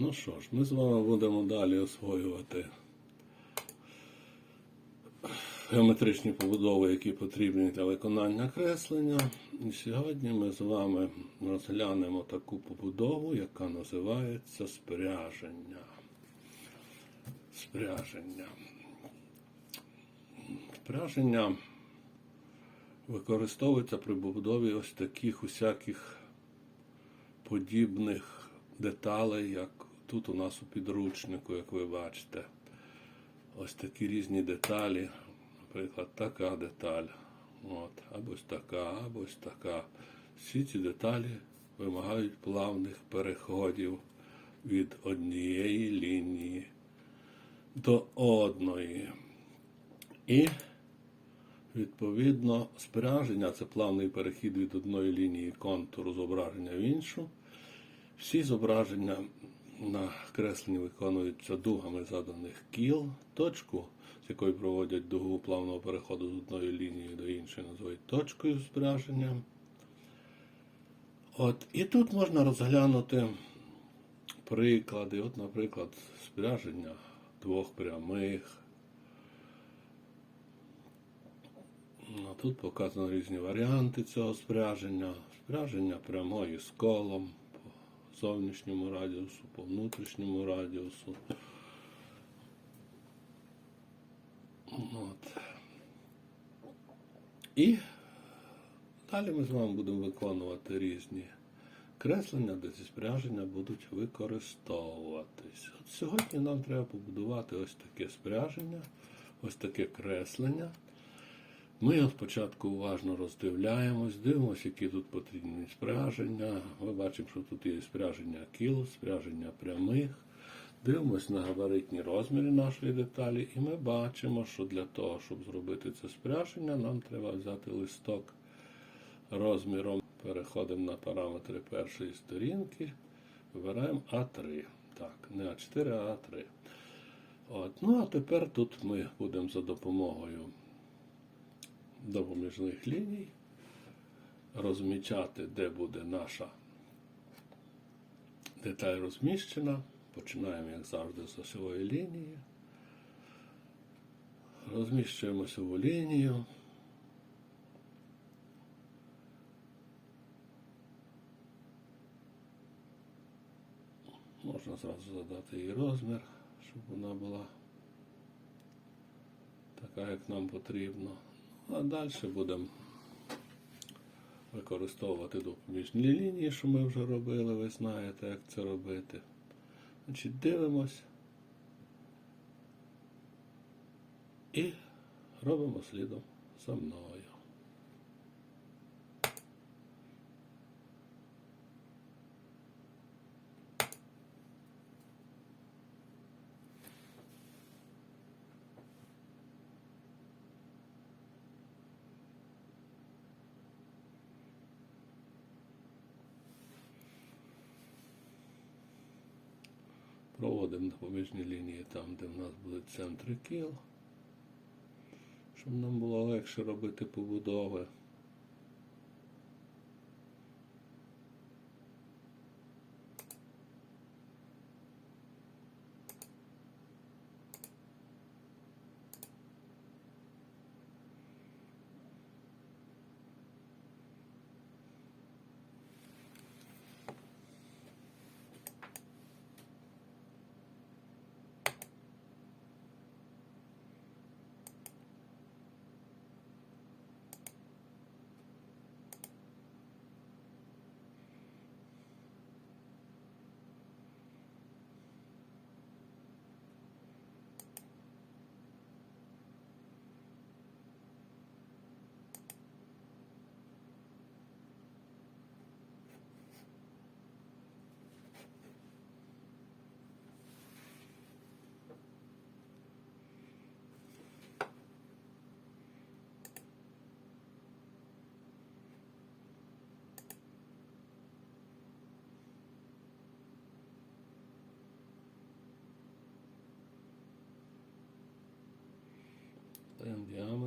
Ну що ж, ми з вами будемо далі освоювати геометричні побудови, які потрібні для виконання креслення. І сьогодні ми з вами розглянемо таку побудову, яка називається спряження. Спряження. Спряження використовується при побудові ось таких усяких подібних деталей, як тут у нас у підручнику, як ви бачите. Ось такі різні деталі. Наприклад, така деталь. От, або ось така, або ось така. Всі ці деталі вимагають плавних переходів від однієї лінії до одної. І Відповідно, спряження це плавний перехід від одної лінії контуру зображення в іншу. Всі зображення на кресленні виконуються дугами заданих кіл. Точку, з якої проводять дугу плавного переходу з одної лінії до іншої, називають точкою спряження. От, і тут можна розглянути приклади. От, наприклад, спряження двох прямих. Ну, Тут показано різні варіанти цього спряження. Спряження прямої з колом зовнішньому радіусу, по внутрішньому радіусу. От. І далі ми з вами будемо виконувати різні креслення, де ці спряження будуть використовуватись. От сьогодні нам треба побудувати ось таке спряження, ось таке креслення. Ми його спочатку уважно роздивляємось, дивимося, які тут потрібні спряження. Ми бачимо, що тут є спряження кіл, спряження прямих. Дивимось на габаритні розміри нашої деталі, і ми бачимо, що для того, щоб зробити це спряження, нам треба взяти листок розміром. Переходимо на параметри першої сторінки, вибираємо А3. Так, не А4, а А3. От. Ну а тепер тут ми будемо за допомогою допоміжних ліній, розмічати, де буде наша деталь розміщена. Починаємо, як завжди, з осьової лінії. Розміщуємо осьову лінію. Можна зразу задати її розмір, щоб вона була така, як нам потрібно. А далі будемо використовувати допоміжні лінії, що ми вже робили, ви знаєте, як це робити. Значить, дивимось і робимо слідом за мною. Проводимо допоміжні лінії там, де в нас були центри кіл, щоб нам було легше робити побудови.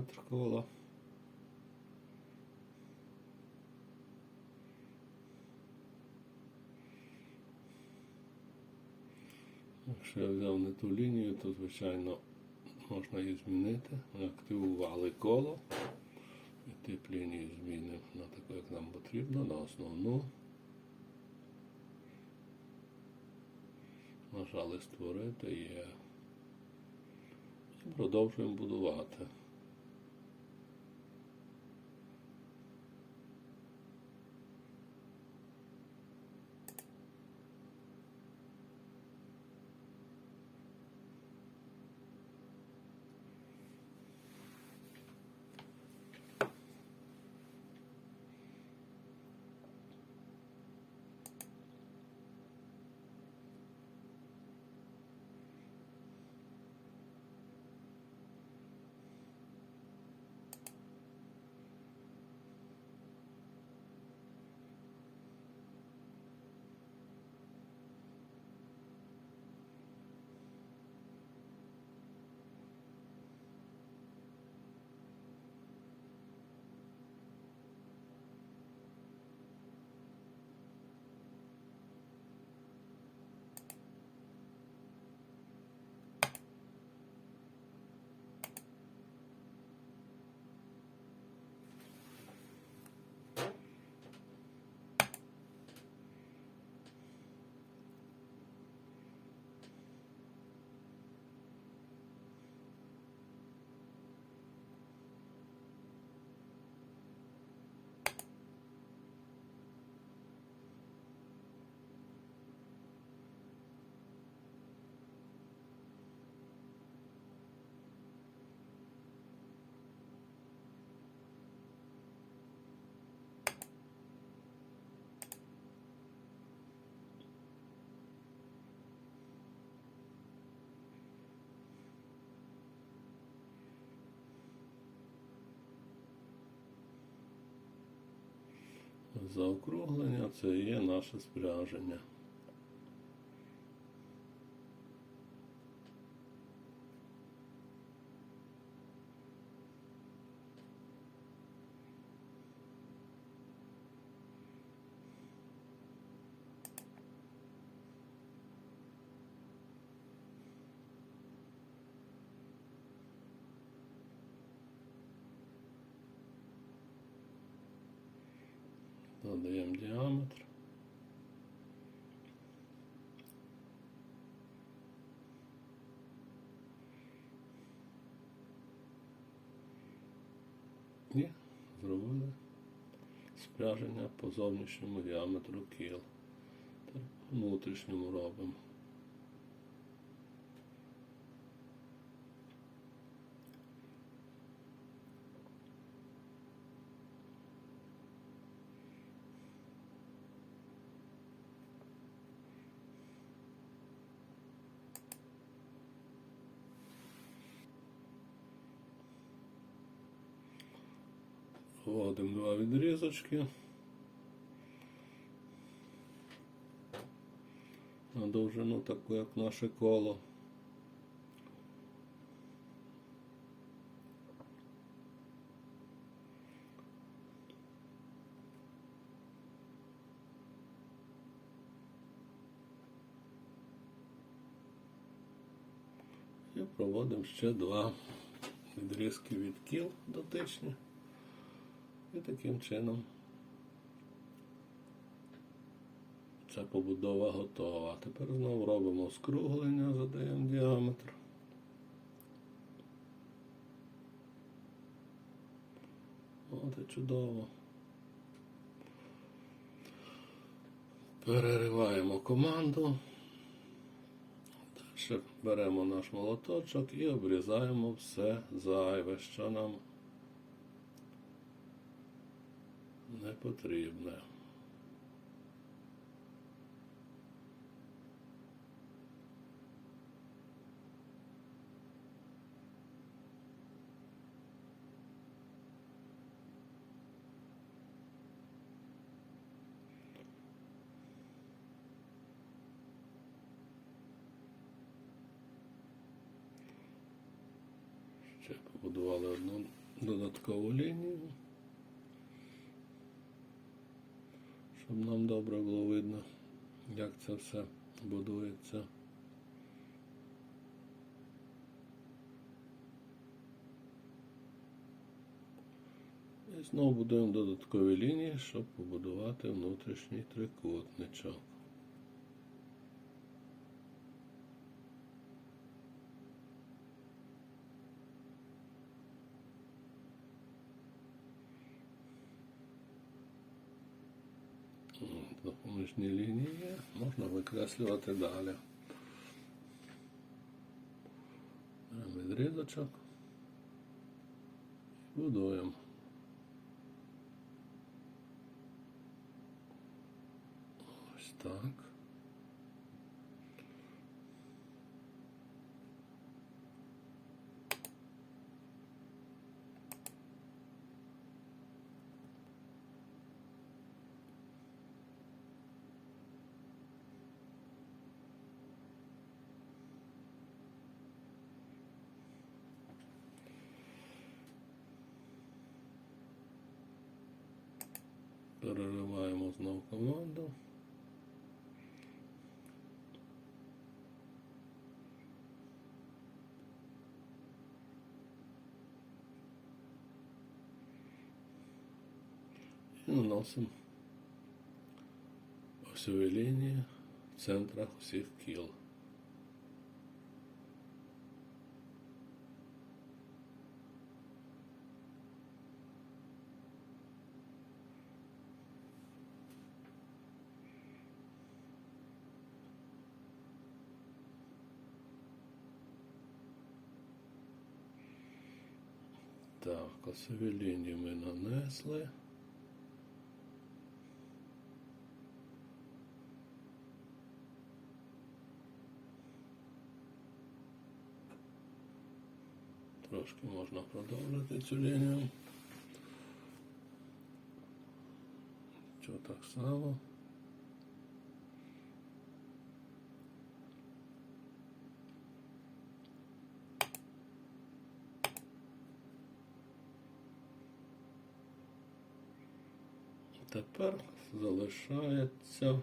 Діаметр кола. Якщо я взяв не ту лінію, то звичайно можна її змінити. Ми активували коло. І тип лінії змінимо на таку, як нам потрібно, на основну. Нажали створити є. І продовжуємо будувати. Заокруглення це є наше спряження. Додаємо диаметр. І зробили спряження по зовнішньому діаметру кіл. Внутрішньому робимо. Вводимо два відрізочки. На довжину таку, як наше коло. І проводимо ще два відрізки від кіл дотичні. І таким чином ця побудова готова. Тепер знову робимо скруглення, задаємо діаметр. От і чудово. Перериваємо команду. Далі беремо наш молоточок і обрізаємо все зайве, що нам не потрібне. Ще побудували одну додаткову лінію. нам добре було видно, як це все будується. І знову будуємо додаткові лінії, щоб побудувати внутрішній трикутничок. Допоміжні лінії можна викреслювати далі. Відрізочок. і Будуємо. Ось так. Перериваємо знову команду. І наносимо осьові лінії в центрах всіх кіл. Так, осьові лінії ми нанесли. Трошки можна продовжити цю лінію. Що так само. Тепер залишається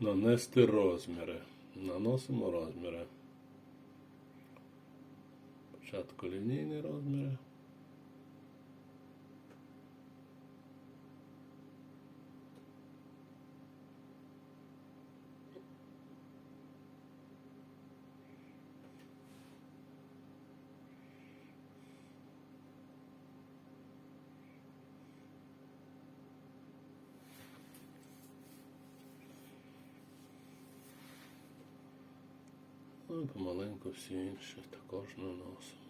нанести розміри. Наносимо розміри. Спочатку лінійні розміри. Ну і помаленьку всі інші також наносимо.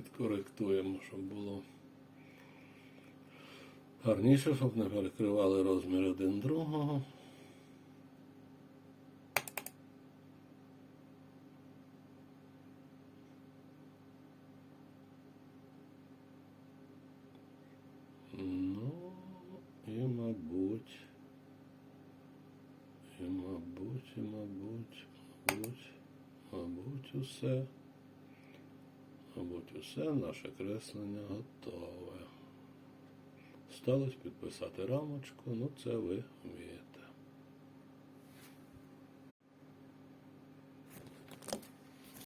Підкоректуємо, щоб було гарніше, щоб не перекривали розмір один другого. Ну, і мабуть. І мабуть, і мабуть, мабуть, мабуть, усе. Усе наше креслення готове. Сталося підписати рамочку, ну це ви вмієте.